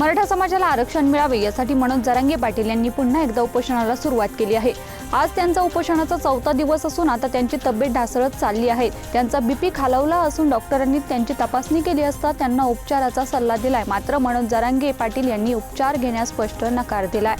मराठा समाजाला आरक्षण मिळावे यासाठी मनोज जरांगे पाटील यांनी पुन्हा एकदा उपोषणाला सुरुवात केली आहे. आज त्यांचा उपोषणाचा चौथा दिवस असून आता त्यांची तब्येत ढासळत चालली आहे. त्यांचा बीपी खालावला असून डॉक्टरांनी त्यांची तपासणी केली असता त्यांना उपचाराचा सल्ला दिलाय. मात्र मनोज जरांगे पाटील यांनी उपचार घेण्यास स्पष्ट नकार दिलाय.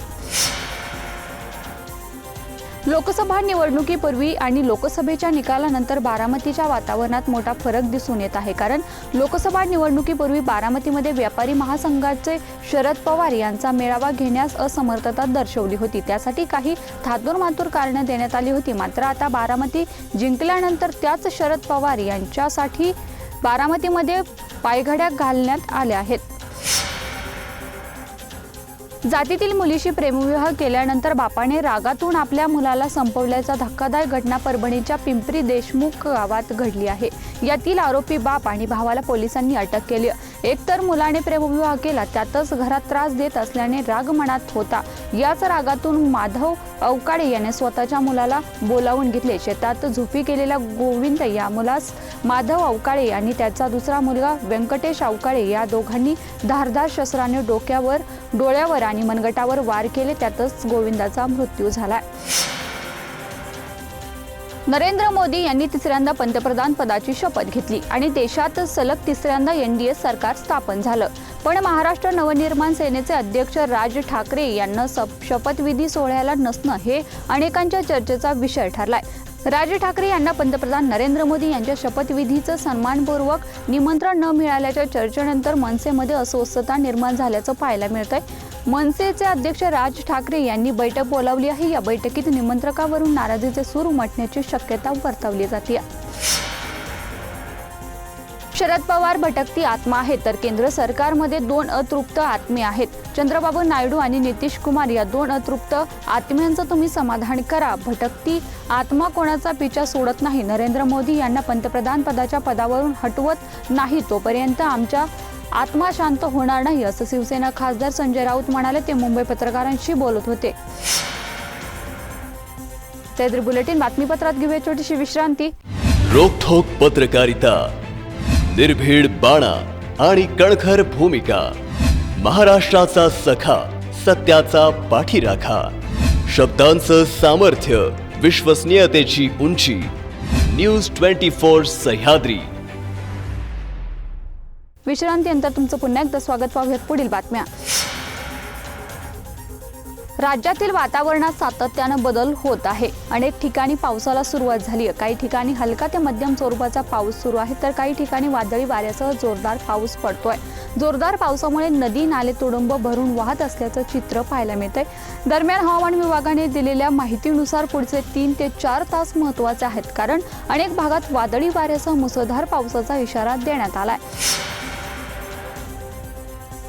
लोकसभा निवडणुकीपूर्वी आणि लोकसभेच्या निकालानंतर बारामतीच्या वातावरणात मोठा फरक दिसून येत आहे. कारण लोकसभा निवडणुकीपूर्वी बारामतीमध्ये व्यापारी महासंघाचे शरद पवार यांचा मेळावा घेण्यास असमर्थता दर्शवली होती. त्यासाठी काही थातूरमातूर कारणं देण्यात आली होती. मात्र आता बारामती जिंकल्यानंतर त्याच शरद पवार यांच्यासाठी बारामतीमध्ये पायघड्या घालण्यात आल्या आहेत. जातीतील मुलीशी प्रेमविवाह केल्यानंतर बापाने रागातून आपल्या मुलाला संपवल्याचा धक्कादायक घटना परभणीच्या पिंपरी देशमुख गावात घडली आहे. यातील आरोपी बाप आणि भावाला पोलिसांनी अटक केली. एकतर मुलाने प्रेमविवाह केला त्यातच घरात त्रास देत असल्याने राग मनात होता. याच रागातून माधव अवकाळे याने स्वतःच्या मुलाला बोलावून घेतले. शेतात झोपी केलेल्या गोविंद या मुलास माधव अवकाळे आणि त्याचा दुसरा मुलगा व्यंकटेश अवकाळे या दोघांनी धारदार शस्त्राने डोक्यावर डोळ्यावर आणि मनगटावर वार केले. त्यातच गोविंदाचा मृत्यू झाला. नरेंद्र मोदी यांनी तिसऱ्यांदा पंतप्रधान पदाची शपथ घेतली आणि देशात सलग तिसऱ्यांदा एनडीए सरकार स्थापन झालं. पण महाराष्ट्र नवनिर्माण सेनेचे अध्यक्ष राज ठाकरे यांना सप- शपथविधी सोहळ्याला नसणं हे अनेकांच्या चर्चेचा विषय ठरलाय. राज ठाकरे यांना पंतप्रधान नरेंद्र मोदी यांच्या शपथविधीचं सन्मानपूर्वक निमंत्रण न मिळाल्याच्या चर्चेनंतर मनसेमध्ये अस्वस्थता निर्माण झाल्याचं पाहायला मिळतंय. मनसेचे अध्यक्ष राज ठाकरे यांनी बैठक बोलावली आहे. या बैठकीत निमंत्रकावरून नाराजीचे सूर उमटण्याची शक्यता वर्तवली जाते. शरद पवार भटकती आत्मा आहेत तर केंद्र सरकारमध्ये दोन अतृप्त आत्मे आहेत. चंद्रबाबू नायडू आणि नितीश कुमार या दोन अतृप्त आत्म्यांचं तुम्ही समाधान करा. भटकती आत्मा कोणाचा पिछा सोडत नाही. नरेंद्र मोदी यांना पंतप्रधान पदाच्या पदावरून हटवत नाही तोपर्यंत आमच्या आत्मा शांत होणार नाही असं शिवसेना खासदार संजय राऊत म्हणाले. ते मुंबई पत्रकारांशी बोलत होते. तैद्री बुलेटिन बातमीपत्रात घेऊया छोटीशी विश्रांती. रोखोक पत्रकारिता निर्भीड बाणा आणि कणखर भूमिका महाराष्ट्राचा सखा सत्याचा पाठीराखा शब्दांचं सामर्थ्य विश्वसनीयतेची उंची न्यूज ट्वेंटी फोर सह्याद्री. विश्रांतीनंतर तुमचं पुन्हा एकदा स्वागत. पाहूयात पुढील बातम्या. राज्यातील वातावरणात सातत्यानं बदल होत आहे. अनेक ठिकाणी पावसाला सुरुवात झाली आहे. काही ठिकाणी हलका ते मध्यम स्वरूपाचा पाऊस सुरू आहे. तर काही ठिकाणी वादळी वाऱ्यासह जोरदार पाऊस पडतोय. जोरदार पावसामुळे नदी नाले तुडुंब भरून वाहत असल्याचं चित्र पाहायला मिळतंय. दरम्यान हवामान विभागाने दिलेल्या माहितीनुसार पुढचे तीन ते चार तास महत्त्वाचे आहेत. कारण अनेक भागात वादळी वाऱ्यासह मुसळधार पावसाचा इशारा देण्यात आलाय.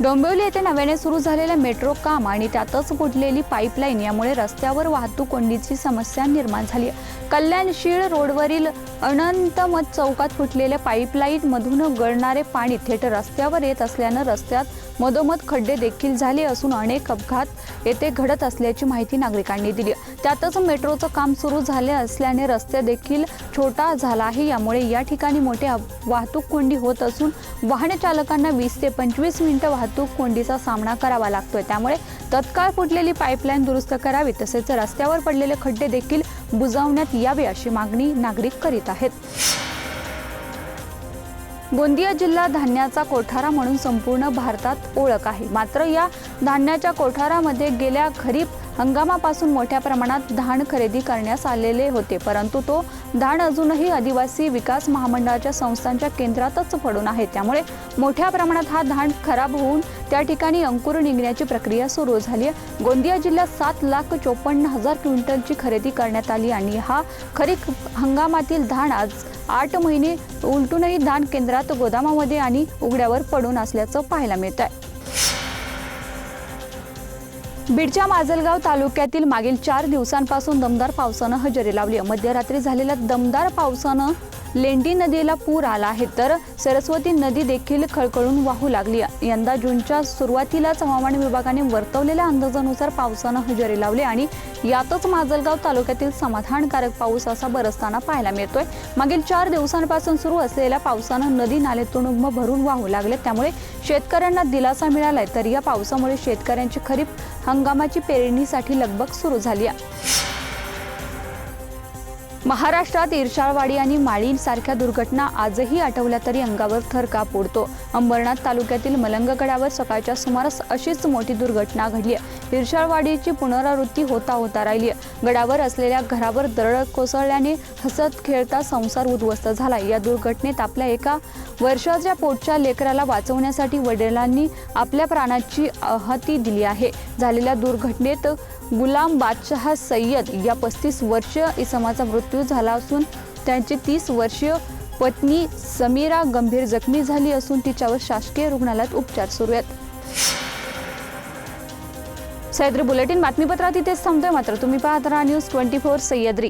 डोंबिवली येथे नव्याने सुरू झालेल्या मेट्रो काम आणि त्यातच फुटलेली पाईपलाईन यामुळे रस्त्यावर वाहतूक कोंडीची समस्या निर्माण झाली आहे. रोडवरील अनंतमत चौकात फुटलेल्या पाईपलाईन मधून गळणारे पाणी थेट रस्त्यावर येत असल्यानं रस्त्यात मधोमध खड्डे देखील झाले असून अनेक अपघात येथे घडत असल्याची माहिती नागरिकांनी दिली त्यातच मेट्रोचं काम सुरू झाले असल्याने रस्ते देखील छोटा झाला आहे. यामुळे या ठिकाणी मोठे वाहतूक कोंडी होत असून वाहन चालकांना वीस ते पंचवीस मिनिटं वाहतूक कोंडीचा सामना करावा लागतोय. त्यामुळे तत्काळ फुटलेली पाईपलाईन दुरुस्त करावी तसेच रस्त्यावर पडलेले खड्डे देखील बुजावण्यात यावे अशी मागणी नागरिक करीत आहेत. गोंदिया जिल्हा धान्याचा कोठारा म्हणून संपूर्ण भारतात ओळख आहे. मात्र या धान्याच्या कोठारामध्ये गेल्या खरीप हंगामापासून मोठ्या प्रमाणात धान खरेदी करण्यास आलेले होते परंतु तो धान अजूनही आदिवासी विकास महामंडळाच्या संस्थांच्या केंद्रातच पडून आहे. त्यामुळे मोठ्या प्रमाणात हा धान खराब होऊन त्या ठिकाणी अंकुर निघण्याची प्रक्रिया सुरू झाली आहे. गोंदिया जिल्ह्यात सात लाख चोपन्न हजार क्विंटलची खरेदी करण्यात आली आणि हा खरीप हंगामातील धान आज आठ महिने उलटूनही धान केंद्रात गोदामामध्ये आणि उघड्यावर पडून असल्याचं पाहायला मिळत आहे बीडच्या माजलगाव तालुक्यातील मागील चार दिवसांपासून दमदार पावसानं हजेरी लावली. मध्यरात्री झालेल्या दमदार पावसानं लेंडी नदीला पूर आला आहे तर सरस्वती नदी देखील खळखळून वाहू लागली. यंदा जूनच्या सुरुवातीलाच हवामान विभागाने वर्तवलेल्या अंदाजानुसार पावसानं हजेरी लावली आणि यातच माजलगाव तालुक्यातील समाधानकारक पाऊस असा बरसताना पाहायला मिळतोय. मागील चार दिवसांपासून सुरू असलेल्या पावसानं नदी नाले तुडुंब भरून वाहू लागले. त्यामुळे शेतकऱ्यांना दिलासा मिळालाय तर या पावसामुळे शेतकऱ्यांची खरीप हंगामाची पेरणीसाठी लगबग सुरू झाली आहे. महाराष्ट्रात इरशाळवाडी आणि माळीसारख्या दुर्घटना आजही आठवल्या तरी अंगावर थरका पोडतो अंबरनाथ तालुक्यातील मलंगगडावर सकाळच्या सुमारास अशीच मोठी दुर्घटना घडली आहे. इरशाळवाडीची पुनरावृत्ती होता होता राहिली गडावर असलेल्या घरावर दरड कोसळल्याने हसत खेळता संसार उद्ध्वस्त झाला या दुर्घटनेत आपल्या एका वर्षाच्या पोटच्या लेकराला वाचवण्यासाठी वडिलांनी आपल्या प्राणाची आहती दिली आहे. झालेल्या दुर्घटनेत गुलाम बादशहा सय्यद या पस्तीस वर्ष इसमाचा मृत्यू झाला असून त्यांची तीस वर्षीय पत्नी समीरा गंभीर जखमी झाली असून तिच्यावर शासकीय रुग्णालयात उपचार सुरू आहेत. सह्याद्री बुलेटिन बातमीपत्रात इथेच थांबतोय मात्र. तुम्ही पाहत राहा न्यूज ट्वेंटी फोर सह्याद्री.